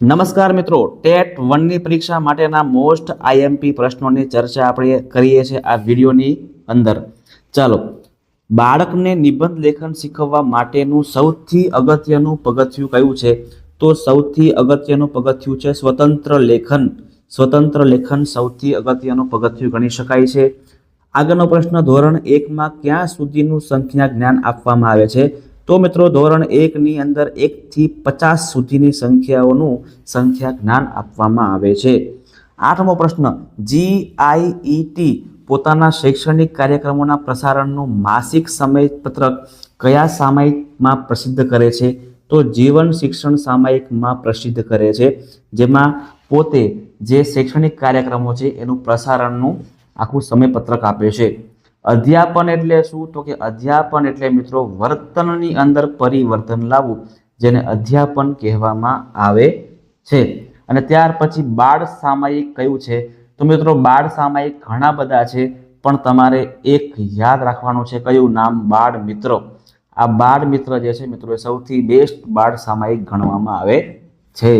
નમસ્કાર મિત્રો, ટેટ વનની પરીક્ષા માટેના મોસ્ટ આઈએમપી પ્રશ્નોની ચર્ચા આપણે કરીએ છીએ આ વિડીયોની અંદર. ચાલો, બાળકને નિબંધ લેખન શીખવવા માટેનું સૌથી અગત્યનું પગથિયું કયું છે? તો સૌથી અગત્યનું પગથિયું છે સ્વતંત્ર લેખન. સ્વતંત્ર લેખન સૌથી અગત્યનું પગથિયું ગણી શકાય છે. આગળનો પ્રશ્ન ધોરણ એકમાં ક્યાં સુધીનું સંખ્યા જ્ઞાન આપવામાં આવે છે? તો મિત્રો ધોરણ એકની અંદર એકથી પચાસ સુધીની સંખ્યાઓનું સંખ્યા જ્ઞાન આપવામાં આવે છે. આઠમો પ્રશ્ન જીઆઈઈટી પોતાના શૈક્ષણિક કાર્યક્રમોના પ્રસારણનું માસિક સમયપત્રક કયા સામાયિકમાં પ્રસિદ્ધ કરે છે? તો જીવન શિક્ષણ સામાયિકમાં પ્રસિદ્ધ કરે છે. જેમાં પોતે જે શૈક્ષણિક કાર્યક્રમો છે એનું પ્રસારણનું આખું સમયપત્રક આપે છે. અધ્યાપન એટલે શું? તો કે અધ્યાપન એટલે મિત્રો વર્તનની અંદર પરિવર્તન લાવવું, જેને અધ્યાપન કહેવામાં આવે છે. અને ત્યાર પછી બાળ સામાયિક કયું છે? તો મિત્રો બાળ સામાયિક ઘણા બધા છે, પણ તમારે એક યાદ રાખવાનું છે કયું નામ? બાળ મિત્રો. આ બાળ મિત્ર જે છે મિત્રો એ સૌથી બેસ્ટ બાળ સામાયિક ગણવામાં આવે છે.